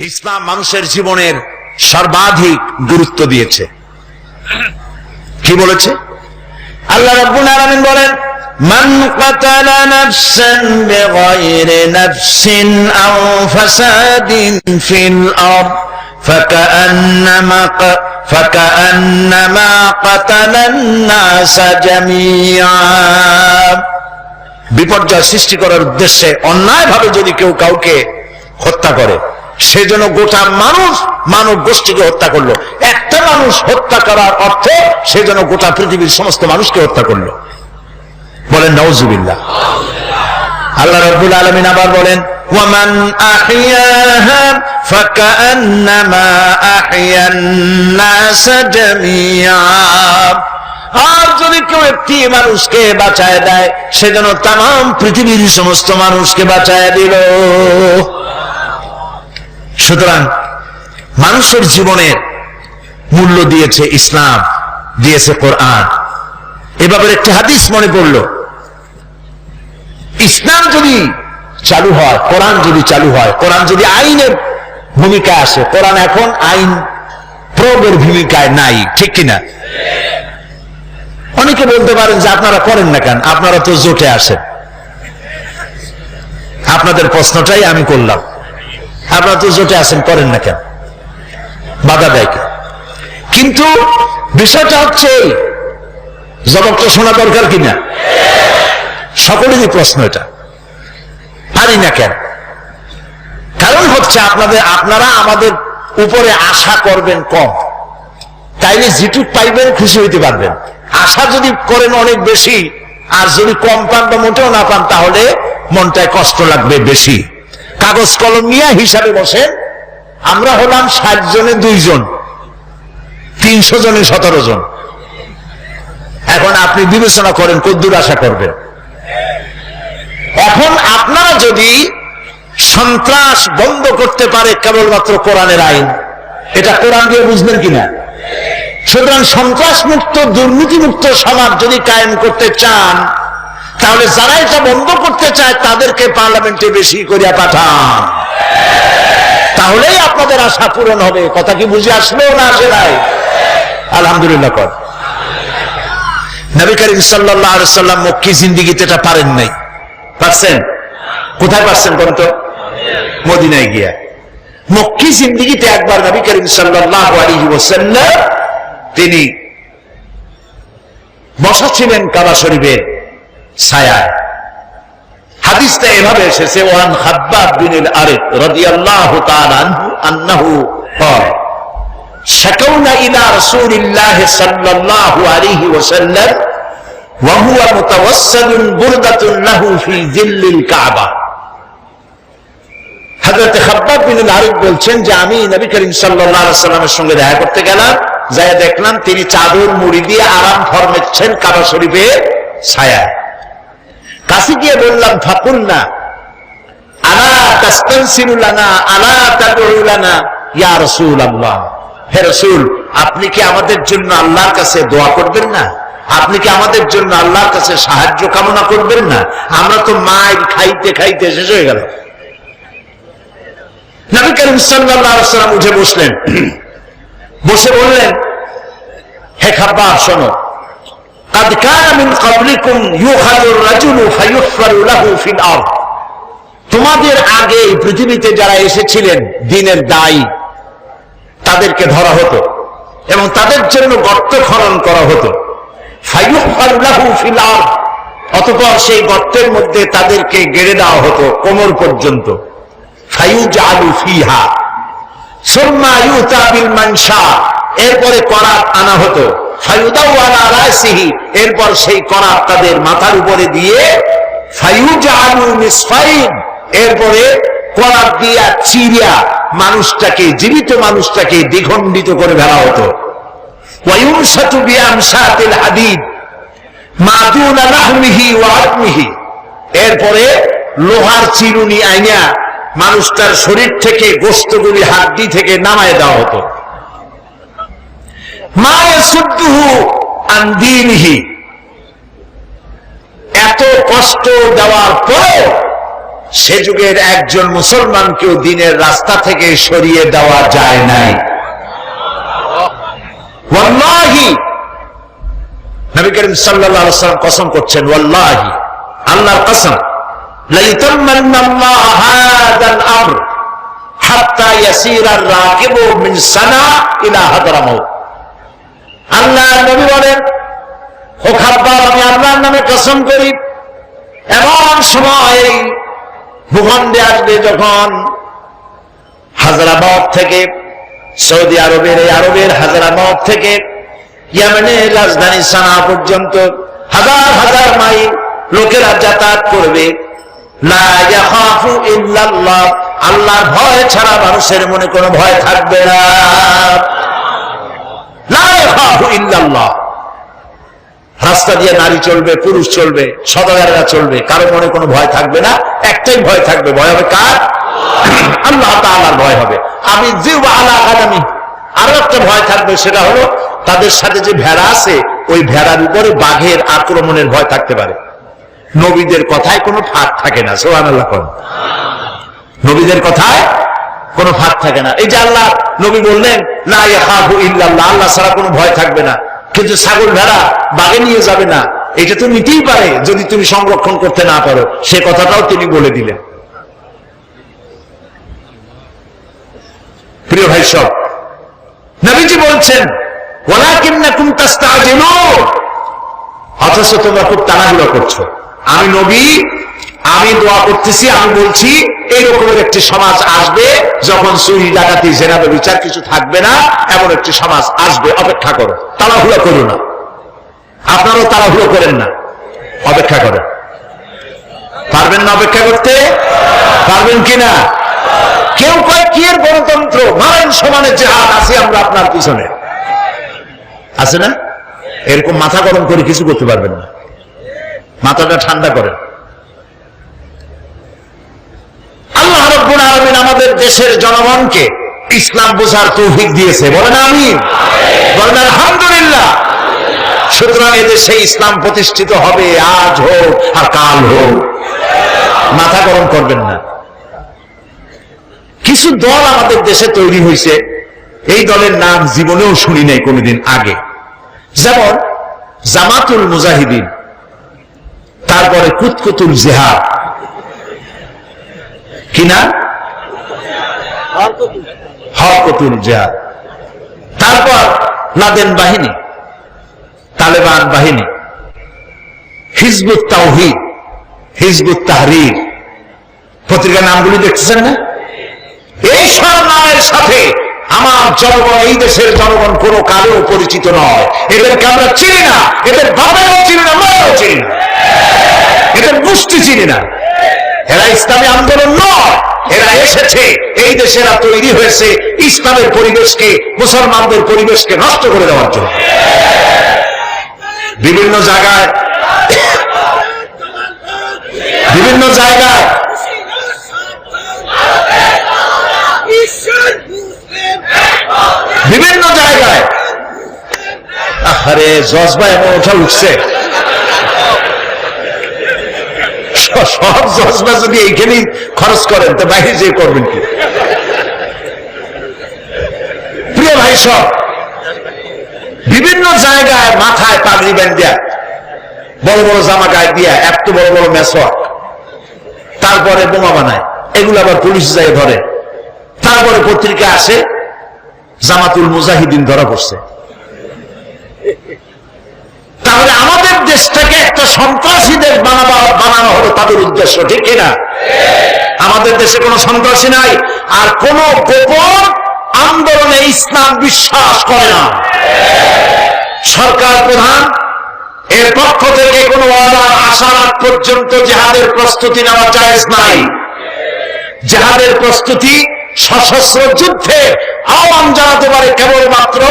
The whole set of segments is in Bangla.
ইসলাম মানুষের জীবনের সর্বাধিক গুরুত্ব দিয়েছে কি বলেছে আল্লাহ রাব্বুল আলামিন বলেন من قتل نفسا بغير نفس أو فساد في الأرض فكأنما ق- فكأنما قتل الناس جميعا বিপর্যয় সৃষ্টি করার উদ্দেশ্যে অন্যায়ভাবে যদি কেউ কাউকে হত্যা করে সেজন্য গোটা মানুষ মানব গোষ্ঠীকে হত্যা করল। একটা মানুষ হত্যা করার অর্থ সেজন্য গোটা পৃথিবীর সমস্ত মানুষকে হত্যা করল। বলেন নওজুবিল্লাহ আল্লাহ রাব্বুল আলামিন আবার বলেন আর যদি কেউ একটি মানুষকে বাঁচায় দেয়, সেজন্য তাম, পৃথিবীর সমস্ত মানুষকে বাঁচায় দিল। সুতরাং মানুষের জীবনের মূল্য দিয়েছে ইসলাম, দিয়েছে কোরআন। এভাবে একটি হাদিস মনে পড়ল। ইসলাম যদি চালু হয়, কোরআন যদি চালু হয়, কোরআন যদি আইনের ভূমিকা আসে, কোরআন এখন আইন প্রয়োগের ভূমিকায় নাই, ঠিক কিনা? অনেকে বলতে পারেন যে আপনারা করেন না কেন? আপনারা তো জোটে আসেন। আপনাদের প্রশ্নটাই আমি করলাম। আপনারা তো জোটে আসেন করেন না কেন? বাধা দেয়? কিন্তু বিষয়টা হচ্ছে এই, জবাবটা শোনা দরকার কিনা সকলেরই প্রশ্ন এটা। পারি না কেন? কারণ হচ্ছে আপনাদের আপনারা আমাদের উপরে আশা করবেন কম। তাইলে যেটুক পাইবেন খুশি হইতে পারবেন। আশা যদি করেন অনেক বেশি আর যদি কম পান বা মোটেও না পান তাহলে মনটায় কষ্ট লাগবে বেশি। কাগজ কলম নিয়ে হিসাবে বসেন আমরা হলাম ষাট জনে দুইজন। তিনশো জনে সতেরো জন। এখন আপনি বিবেচনা করেন কদ্দুর আশা করবেন। এখন আপনারা যদি সন্ত্রাস বন্ধ করতে পারে কেবলমাত্র কোরআনের আইন, এটা কোরআন দিয়ে বুঝবেন কিনা? সুতরাং সন্ত্রাস মুক্ত দুর্নীতি মুক্ত সমাজ যদি কায়েম করতে চান তাহলে যারা এটা বন্ধ করতে চায়, তাদেরকে পার্লামেন্টে বেশি করিয়া পাঠান। তাহলেই আপনাদের আশা পূরণ হবে। কথা কি বুঝে আসলো না আসে নাই? আলহামদুলিল্লাহ কর। নবী করিম সাল্লাহ সাল্লাম মক্কি জিন্দিগিতে এটা পারেন নাই। পারছেন? কোথায় পারছেন বলুন তো? মদিনায় গিয়া। মক্কি জিন্দিগিতে একবার নবী করিম সাল্লাহ তিনি বসা ছিলেন কাবা শরীফের ছায়ায় হাদিসটা এভাবে এসেছে ওয়ান হাব্বাব বিন আরিক রাদিয়াল্লাহু তাআলা আনহু আন্নাহু قال شكونا إلى رسول الله صلى الله عليه وسلم وهو متوسل بردة له في ظل الكعبة হযরত খাব্বাব বিন আরিফ বলছেন যে আমি নবী করিম সাল্লাল্লাহু আলাইহি সাল্লামের সঙ্গে দেখা করতে গেলাম যাই দেখলাম তিনি চাদর মুড়ি দিয়ে আরাম ফরমেচ্ছেন কাবা শরীফে ছায়া কাছে গিয়ে বললাম ফাকুল না। আপনি কি আমাদের জন্য আল্লাহর কাছে দোয়া করবেন না? আপনি কি আমাদের জন্য আল্লাহর কাছে সাহায্য কামনা করবেন না? আমরা তো মায়ের খাইতে খাইতে শেষ হয়ে গেল। নবী করিম সাল্লাম উঠে বসলেন। বসে বললেন, হে খাব্বার শোনো قد كان من قبلكم يؤخذ الرجل فيحفر له في الارض তোমাদের আগে এই পৃথিবীতে যারা এসেছিলেন দিনের দায়ী তাদেরকে ধরা হতো এবং তাদের জন্য গর্ত খনন করা হতো ফাইয়ুহফার লাহু ফিল আরদ অতঃপর সেই গর্তের মধ্যে তাদেরকে গেড়ে দেওয়া হতো কোমর পর্যন্ত ফাইয়ুজালু ফিহা সুম্মা ইউতা বিল মানশা এরপরে করাত আনা হতো ফায়ুদাউ আলা রাসিহি এরপর সেই করাত তাদের মাথার উপরে দিয়ে এরপরে করাত দিয়া চিরিয়া মানুষটাকে, জীবিত মানুষটাকে দ্বিখণ্ডিত করে ফেলা হতো। এরপরে লোহার চিরুনি আইনা মানুষটার শরীর থেকে গোস্তগুলি হাড্ডি থেকে নামায় দেওয়া হতো। এত কষ্ট দেওয়ার পর সে যুগের একজন মুসলমানকেও দিনের রাস্তা থেকে সরিয়ে দেওয়া যায় নাই। ওয়াল্লাহি। নবী করিম কসম করছেন, ওয়াল্লাহি, আল্লাহর কসম। হাত্তা ইয়াসিরা রাকিবু ইলা হাদরামাউত আল্লাহ নবী বলেন, ও খাব্বার, আমি আল্লাহর নামে কসম করি, এমন সময় ভূখণ্ডে আসবে যখন হাজারাবাদ থেকে সৌদি আরবের, এই আরবের হাজারাবাদ থেকে ইয়ামেনের রাজধানী সানা পর্যন্ত হাজার হাজার মাইল লোকেরা যাতায়াত করবে। আল্লাহর ভয় ছাড়া মানুষের মনে কোনো ভয় থাকবে না। রাস্তা দিয়ে নারী চলবে, পুরুষ চলবে সদাগারেরা চলবে, কারও মনে কোনো ভয় থাকবে না, একটাই ভয় থাকবে। ভয় হবে কার? আল্লাহ তাআলার ভয় হবে। আমি জিউ আলা আগামী আরও একটা ভয় থাকবে, সেটা হলো তাদের সাথে যে ভেড়া আছে, ওই ভেড়ার উপরে বাঘের আক্রমণের ভয় থাকতে পারে। নবীদের কথায় কোনো ফাঁক থাকে না সোহান আল্লাহ নবীদের কথায় কোনো ফাঁক থাকে না। এই যে আল্লাহ নবী বললেন না ইয়াখাফু ইল্লাল্লাহ, আল্লাহ ছাড়া কোনো ভয় থাকবে না। কিন্তু ছাগল ভেড়া বাগে নিয়ে যাবে না। এটা তো নিতেই পারে যদি তুমি সংরক্ষণ করতে না পারো। সে কথাটাও তিনি বলে দিলেন। প্রিয় ভাই সব, নবীজি বলছেন, ওয়ালাকিন্নাকুম তাস্তাজিলুন অথচ তোমরা খুব তাড়াহুড়ো করছ। আমি নবী, আমি দোয়া করতেছি, আমি বলছি এই রকমের একটি সমাজ আসবে যখন চুরি, ডাকাতি জেনাবে বিচার কিছু থাকবে না, এমন একটি সমাজ আসবে। অপেক্ষা করো। তাড়াহুড়ো করো না। আপনারাও তাড়াহুড়ো করেন না। অপেক্ষা করেন পারবেন না অপেক্ষা করতে? পারবেন কিনা? কেউ কয়, কি এর গণতন্ত্র? মারেন সমানের জেহাদ আছে আমরা আপনার পিছনে। আছে না? এরকম মাথা গরম করে কিছু করতে পারবেন না। মাথাটা ঠান্ডা করেন। আল্লাহ রব্বুল আলমিন আমাদের দেশের জনগণকে ইসলাম বোঝার তৌফিক দিয়েছে। বলেন আমি বলেন আলহামদুলিল্লাহ। সুতরাং এদেশে ইসলাম প্রতিষ্ঠিত হবে আজ হোক আর কাল হোক। মাথা গরম করবেন না। কিছু দল আমাদের দেশে তৈরি হয়েছে। এই দলের নাম জীবনেও শুনি নাই কোনোদিন আগে। যেমন জামাতুল মুজাহিদিন, তারপরে কুতকুতুল জেহাদ। কিনা হরকতুল জেহাদ। তারপর লাদেন বাহিনী তালেবান বাহিনী হিজবুত তাওহিদ হিজবুত তাহরির। পত্রিকার নামগুলি দেখতেছেন না? এই সব নামের সাথে আমার জনগণ এই দেশের জনগণ কোনো কালেও পরিচিত নয়। এদেরকে আমরা চিনি না। এদের বাবাও চিনি না মায়েও চিনি না। এদের গোষ্ঠী চিনি না। এরা ইসলামী আন্দোলন নয়, এরা এসেছে। এই দেশেরা তৈরি হয়েছে ইসলামের পরিবেশকে, মুসলমানদের পরিবেশকে নষ্ট করে দেওয়ার জন্য। বিভিন্ন জায়গায় বিভিন্ন জায়গায় বিভিন্ন জায়গায় আরে জজবা এমন ওঠা উঠছে। সব জজবা যদি এইখানেই খরচ করেন, তো বাইরে যে করবেন কি? প্রিয় ভাই, সব। বিভিন্ন জায়গায় মাথায় পাগড়ি ব্যান্ড দেয়া, বড় বড় জামা গায়ে দিয়া এত বড় বড় মেসওয়াক, তারপরে বোমা বানায়, এগুলো আবার পুলিশ যায় ধরে। তারপরে পত্রিকা আসে, জামাতুল মুজাহিদিন ধরা পড়ছে। তাহলে আমাদের দেশটাকে একটা সন্ত্রাসী দেশ বানাবা, বানানো হলো তাদের উদ্দেশ্য, ঠিক কিনা? আমাদের দেশে কোনো সন্ত্রাসী নাই, আর কোন গোপন আন্দোলনে ইসলাম বিশ্বাস করে না। সরকার প্রধান, এর পক্ষ থেকে কোনো অর্ডার আসার পর্যন্ত জেহাদের প্রস্তুতি নেওয়া জায়েজ নাই। জেহাদের প্রস্তুতি সশস্ত্র যুদ্ধে আহ্বান জানাতে পারে কেবলমাত্র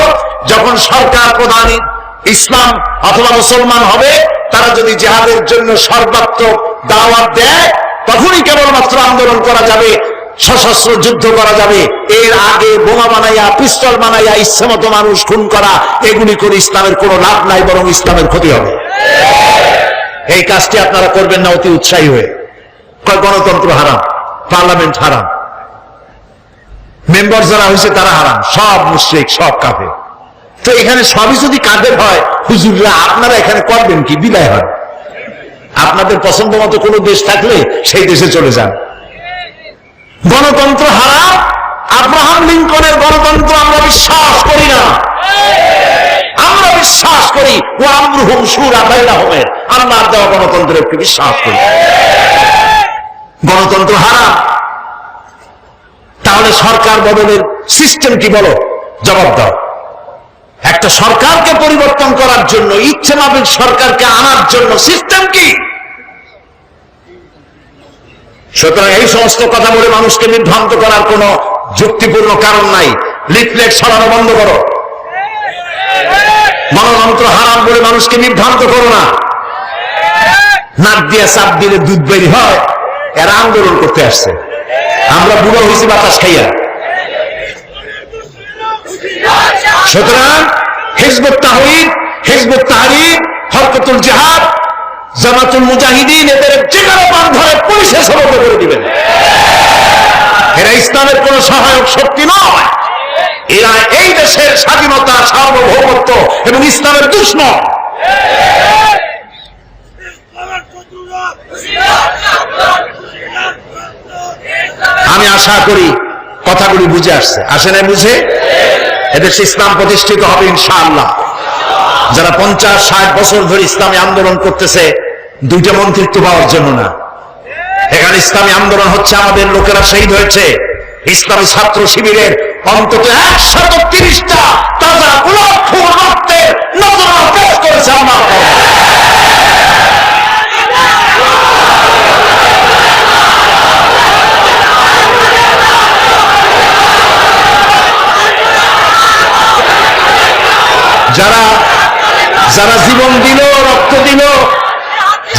যখন সরকার প্রধান ইসলাম অথবা মুসলমান হবে, তারা যদি জেহাদের জন্য সর্বাত্মক দাওয়াত দেয়, তখনই কেবলমাত্র আন্দোলন করা যাবে, সশস্ত্র যুদ্ধ করা যাবে। এর আগে বোমা বানাইয়া, পিস্তল বানাইয়া ইচ্ছে মতো মানুষ খুন করা, এগুলি করে ইসলামের কোনো লাভ নাই, বরং ইসলামের ক্ষতি হবে। এই কাজটি আপনারা করবেন না, অতি উৎসাহী হয়ে। গণতন্ত্র হারাম, পার্লামেন্ট হারাম। মেম্বার যারা হয়েছে তারা হারাম, সব মুশ্রিক, সব কাফে তো এখানে সবই যদি কাঁধের হয়, হুজুররা আপনারা এখানে করবেন কি? বিদায় হয় আপনাদের পছন্দ মতো কোনো দেশ থাকলে সেই দেশে চলে যান। গণতন্ত্র হারাম, আব্রাহাম লিঙ্কনের গণতন্ত্র আমরা বিশ্বাস করি না। আমরা বিশ্বাস করি, ও আমরুহুম সুরা বাইরাহুমের আল্লাহর দেওয়া গণতন্ত্রের বিশ্বাস করি। গণতন্ত্র হারাম। তাহলে সরকার বদলের সিস্টেম কি বলো? জবাব দাও। একটা সরকারকে পরিবর্তন করার জন্য, ইচ্ছে মাফিক সরকারকে আনার জন্য সিস্টেম কি? সুতরাং এই সমস্ত কথা বলে মানুষকে বিভ্রান্ত করার কোন যুক্তিপূর্ণ কারণ নাই। লিফলেট সরানো বন্ধ করো। গণতন্ত্র হারাম বলে মানুষকে বিভ্রান্ত করো না। নাক দিয়ে চাপ দিলে দুধ বেরি হয়, এরা আন্দোলন করতে আসছে। আমরা বুড়ো হয়েছি বাতাস খাইয়া। সুতরাং হিজবুত তাহিদ হিজবুত তাহারির, হরকতুল জাহাদ, জামাতুল মুজাহিদিন, এদের যে কোনো পান ধরে পুলিশের সমাপ্ত করে দিবেন। এরা ইসলামের কোন সহায়ক শক্তি নয়। এরা এই দেশের স্বাধীনতা, সার্বভৌমত্ব এবং ইসলামের দুশ্মন। আমি আশা করি কথাগুলি বুঝে আসছে। আসে না বুঝে? এদেশে ইসলাম প্রতিষ্ঠিত হবে ইনশাআল্লাহ। যারা পঞ্চাশ, ষাট বছর ধরে ইসলামী আন্দোলন করতেছে, দুইটা মন্ত্রিত্ব পাওয়ার জন্য না। এখানে ইসলামী আন্দোলন হচ্ছে আমাদের লোকেরা শহীদ হয়েছে। ইসলামী ছাত্র শিবিরের অন্তত একশত তিরিশটা তাজা পেশ করেছে আমার যারা যারা জীবন দিল, রক্ত দিল,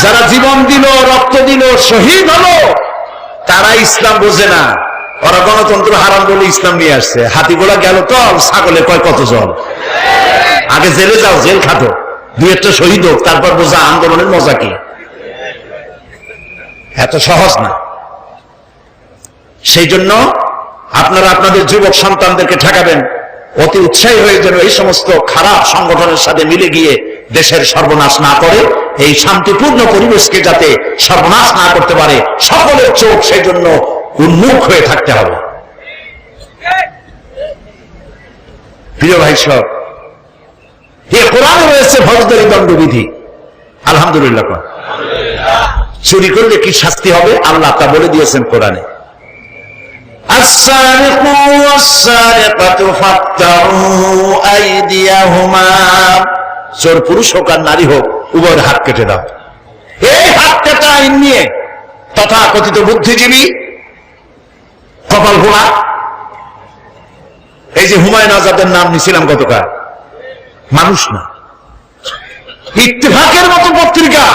যারা জীবন দিল, রক্ত দিল, শহীদ হলো, তারা ইসলাম বোঝে না। ওরা গণতন্ত্র হারাম বলে ইসলাম নিয়ে আসছে। হাতিগুলা গেল তো ছাগলে কয় কত জল আগে জেলে যাও, জেল খাটো। দুই একটা শহীদ হোক, তারপর বোঝা আন্দোলনের মজা কি। এত সহজ না। সেই জন্য আপনারা আপনাদের যুবক সন্তানদেরকে ঠেকাবেন। অতি উৎসাহী হয়ে যেন এই সমস্ত খারাপ সংগঠনের সাথে মিলে গিয়ে দেশের সর্বনাশ না করে, এই শান্তিপূর্ণ পরিবেশকে যাতে সর্বনাশ না করতে পারে, সকলের চোখ সেই জন্য উন্মুখ হয়ে থাকতে হবে। প্রিয় ভাই সব, এ কোরআনে রয়েছে ফৌজদারি দণ্ডবিধি। আলহামদুলিল্লাহ। চুরি করলে কি শাস্তি হবে? আল্লাহ তা বলে দিয়েছেন কোরআনে। السارق والسارقة فاقطعوا أيديهما চোর পুরুষ হোক আর নারী হোক উভয়ের হাত কেটে দাও এই হাত কাটা আইন নিয়ে তথা কথিত বুদ্ধিজীবী কপাল ঘোড়া এই যে হুমায়ুন আজাদের নাম নিছিলাম গতকাল মানুষ না ইত্তেফাকের মতো পত্রিকা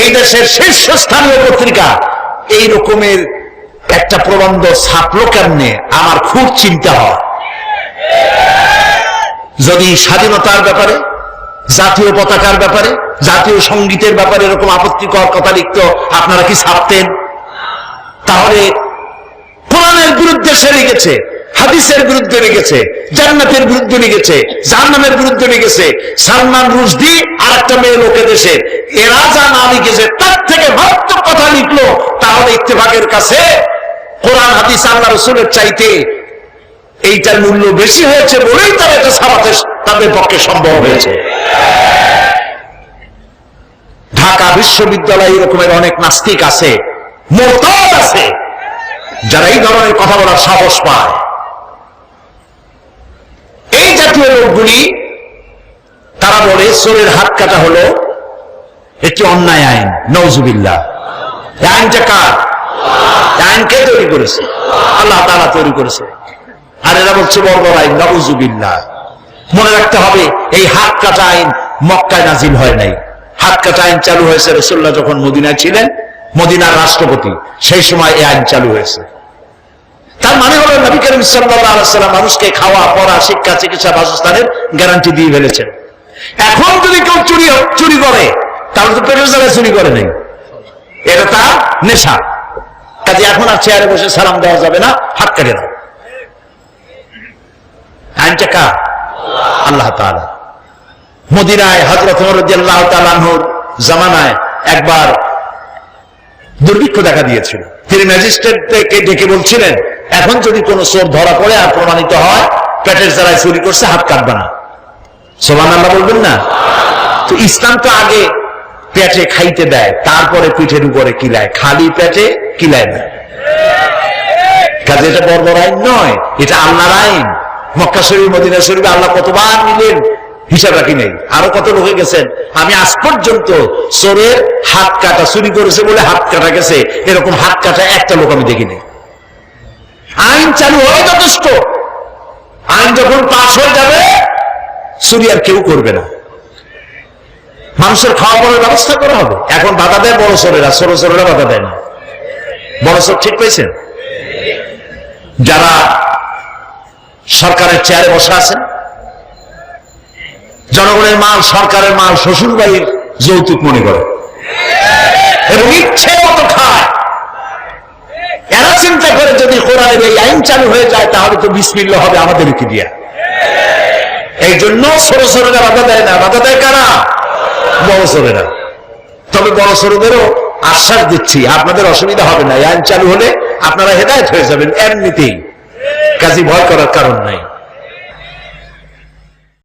এই দেশের শীর্ষস্থানীয় পত্রিকা এই রকমের একটা প্রবন্ধ ছাপলো কেমনে? আমার খুব চিন্তা হয়। যদি স্বাধীনতার ব্যাপারে, জাতীয় পতাকার ব্যাপারে, জাতীয় সঙ্গীতের ব্যাপারে এরকম আপত্তিকর কথা লিখত, আপনারা কি ছাপতেন? তাহলে কোরআনের বিরুদ্ধে সে লিখেছে, হাদিসের বিরুদ্ধে লিখেছে, জান্নাতের বিরুদ্ধে লিখেছে, জাহান্নামের বিরুদ্ধে লিখেছে, সালমান রুশদি আর একটা মেয়ে লোকে দেশের এরা যা না লিখেছে, তার থেকে মারাত্মক কথা লিখলো, তাহলে ইত্তেফাকের কাছে কোরআন, হাদিস, আল্লাহ রসুলের চাইতে এইটার মূল্য বেশি হয়েছে বলেই তারা এটা ছাড়াতে তাদের পক্ষে সম্ভব হয়েছে। ঢাকা বিশ্ববিদ্যালয় এরকমের অনেক নাস্তিক আছে, মোরতাদ আছে, যারা এই ধরনের কথা বলার সাহস পায়। এই জাতীয় লোকগুলি, তারা বলে চোরের হাত কাটা হলো একটি অন্যায় আইন নৌজুবিল্লা আইনটা কার? কে তৈরি করেছে? আল্লাহ তারা তৈরি করেছে। আর এরা বলছে বর্বর আইন নৌজুবিল্লা মনে রাখতে হবে, এই হাত কাটা আইন মক্কায় নাজিল হয় নাই। হাত কাটা আইন চালু হয়েছে রসুল্লাহ যখন মদিনায় ছিলেন, মদিনার রাষ্ট্রপতি, সেই সময় এই আইন চালু হয়েছে। তার মানে হলো, নবী করিম সাল্লাম মানুষকে খাওয়া, পড়া, শিক্ষা, চিকিৎসা, বাসস্থানের গ্যারান্টি দিয়ে ফেলেছেন। এখন যদি কেউ চুরি চুরি করে, তাহলে তো পেটের জায়গায় চুরি করে নাই। এটা তার নেশা। কাজে এখন আর চেয়ারে বসে সালাম দেওয়া যাবে না, হাত কেটে দাও। আইনটা কার? আল্লাহ তাআলা। মদিনায় হজরত রাদিয়াল্লাহু তাআলার জামানায় একবার দুর্ভিক্ষ দেখা দিয়েছিল। তিনি ম্যাজিস্ট্রেটকে ডেকে বলছিলেন, এখন যদি কোনো চোর ধরা পড়ে আর প্রমাণিত হয়, পেটের যারাই চুরি করছে, হাত কাটবে না। সোমান আল্লাহ বলবেন না? তো ইসলাম তো আগে পেটে খাইতে দেয়, তারপরে পিঠের উপরে কিলায়, খালি পেটে কিলায় না। কাজে এটা বর্বর আইন নয়, এটা আল্লাহর আইন। মক্কা শরীফ, মদিনা শরীফ আল্লাহ কতবার নিলেন, হিসাব রাখি নেই। আরও কত লোকে গেছেন, আমি আজ পর্যন্ত চোরের হাত কাটা চুরি করেছে বলে হাত কাটা গেছে, এরকম হাত কাটা একটা লোক আমি দেখিনি আইন চালু হয়ে যথেষ্ট। আইন যখন পাশ হয়ে যাবে, চুরি আর কেউ করবে না। মানুষের খাওয়া পড়ার ব্যবস্থা করা হবে। এখন বাধা দেয় বড় চোরেরা ছোট চোরেরা বাধা দেয় না। বড় চোর ঠিক পেয়েছেন যারা সরকারের চেয়ারে বসে আছেন, জনগণের মাল সরকারের মাল শ্বশুর বাড়ির যৌতুক মনে করে। এবং ইচ্ছে মতো খায়। এরা চিন্তা করে যদি কোরআনের এই আইন চালু হয়ে যায়, তাহলে তো বিসমিল্ল হবে আমাদের কি দিয়া। এই জন্য ছোটরা বাধা দেয় না। বাধা দেয় কারা? বড় না। তবে বড় ছোটদেরও আশ্বাস দিচ্ছি, আপনাদের অসুবিধা হবে না। আইন চালু হলে আপনারা হেদায়ত হয়ে যাবেন, এমনিতেই। কাজী ভয় করার কারণ নাই।